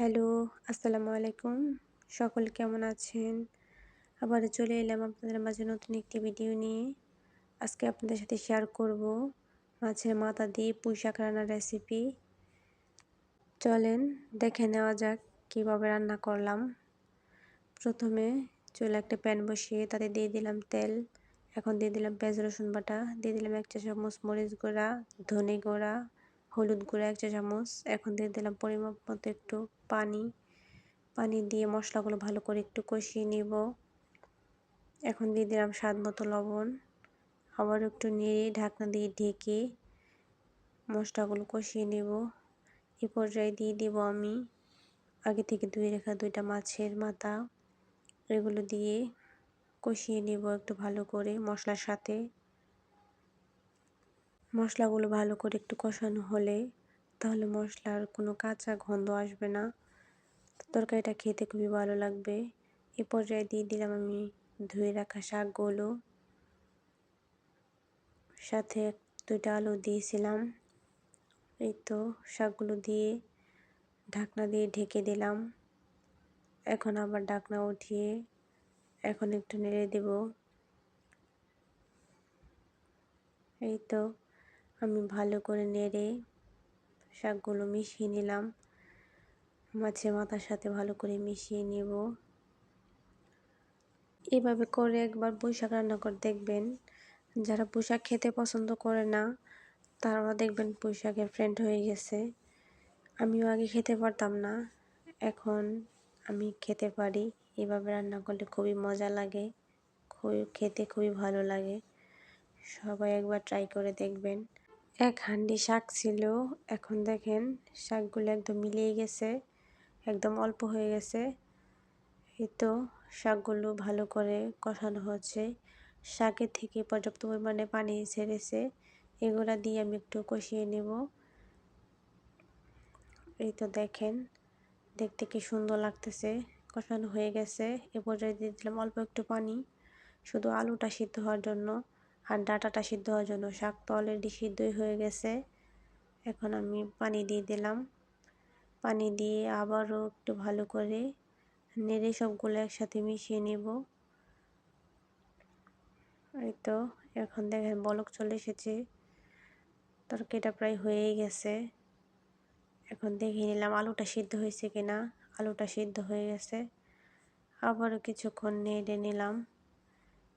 Hello, আসসালামু আলাইকুম। সকল কেমন আছেন? আবার চলে এলাম আপনাদের মাঝে নতুন একটি ভিডিও নিয়ে। আজকে আপনাদের সাথে শেয়ার করব মাছের মাথা দিয়ে পুঁই শাক রান্নার রেসিপি চলেন দেখে নেওয়া যাক কীভাবে রান্না করলাম। প্রথমে চলে একটা প্যান বসিয়ে তাতে দিয়ে দিলাম তেল। এখন দিয়ে দিলাম পেঁয়াজ, রসুন বাটা। দিয়ে দিলাম এক চা চামচ মরিচ গুঁড়া, ধনে গুঁড়া হলুদ গুঁড়ো, এক চা চামচ এখন দিয়ে দিলাম পরিমাপ মতো একটু পানি। পানি দিয়ে মশলাগুলো ভালো করে একটু কষিয়ে নিব। এখন দিয়ে দিলাম স্বাদ মতো লবণ। আবার একটু নেড়ে ঢাকনা দিয়ে ঢেকে মশলাগুলো কষিয়ে নেব। এ পর্যায়ে দিয়ে দেব আমি আগে থেকে ধুয়ে রাখা দুইটা মাছের মাথা। এগুলো দিয়ে কষিয়ে নেব একটু ভালো করে মশলার সাথে। মশলাগুলো ভালো করে একটু কষানো হলে তাহলে মশলার কোনো কাঁচা গন্ধ আসবে না। তরকারিটা খেতে খুবই ভালো লাগবে। এ পর্যায়ে দিয়ে দিলাম আমি ধুয়ে রাখা শাকগুলো। সাথে দুইটা আলু দিয়েছিলাম। এই তো শাকগুলো দিয়ে ঢাকনা দিয়ে ঢেকে দিলাম। এখন আবার ঢাকনা উঠিয়ে এখন একটু নেড়ে দেব। এই তো আমি ভালো করে নেড়ে শাকগুলো মিশিয়ে নিলাম। মাছের মাথার সাথে ভালো করে মিশিয়ে নেব। এভাবে করে একবার বৈশাখ রান্না করে দেখবেন। যারা পোশাক খেতে পছন্দ করে না তারা দেখবেন পোশাকের ফ্রেন্ড হয়ে গেছে। আমিও আগে খেতে পারতাম না, এখন আমি খেতে পারি। এভাবে রান্না করলে খুবই মজা লাগে, খুবই খেতে খুবই ভালো লাগে। সবাই একবার ট্রাই করে দেখবেন। এক হান্ডি শাক ছিল, এখন দেখেন শাকগুলো একদম মিলিয়ে গেছে, একদম অল্প হয়ে গেছে। এই তো শাকগুলো ভালো করে কষানো হচ্ছে। শাকের থেকে পর্যাপ্ত পরিমাণে পানি ছেড়েছে, এগুলা দিয়ে আমি একটু কষিয়ে নেব। এই তো দেখেন, দেখতে কি সুন্দর লাগতেছে, কষানো হয়ে গেছে। এ পর্যায়ে দিয়ে দিলাম অল্প একটু পানি, শুধু আলুটা সিদ্ধ হওয়ার জন্য। আর ডাটাটা সিদ্ধ হওয়ার জন্য শাক তো অলরেডি সিদ্ধই হয়ে গেছে। এখন আমি পানি দিয়ে দিলাম। পানি দিয়ে আবারও একটু ভালো করে নেড়ে সবগুলো একসাথে মিশিয়ে নেব। এই তো, এখন দেখেন বলক চলে এসেছে। তরকারিটা প্রায় হয়েই গেছে। এখন দেখে নিলাম আলুটা সিদ্ধ হয়েছে কিনা। আলুটা সিদ্ধ হয়ে গেছে। আবারও কিছুক্ষণ নেড়ে নিলাম।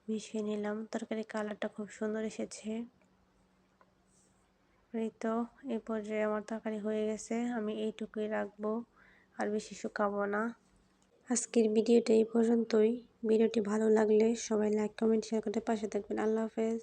মিশিয়ে নিলাম। তরকারি কালারটা খুব সুন্দর এসেছে। এই তো, এই পর্যায়ে আমার তরকারি হয়ে গেছে। আমি এইটুকুই রাখব, আর বেশি শুকাবো না। আজকের ভিডিওটা এই পর্যন্তই। ভিডিওটি ভালো লাগলে সবাই লাইক কমেন্ট শেয়ার করতে পাশে থাকবেন। আল্লাহ হাফেজ।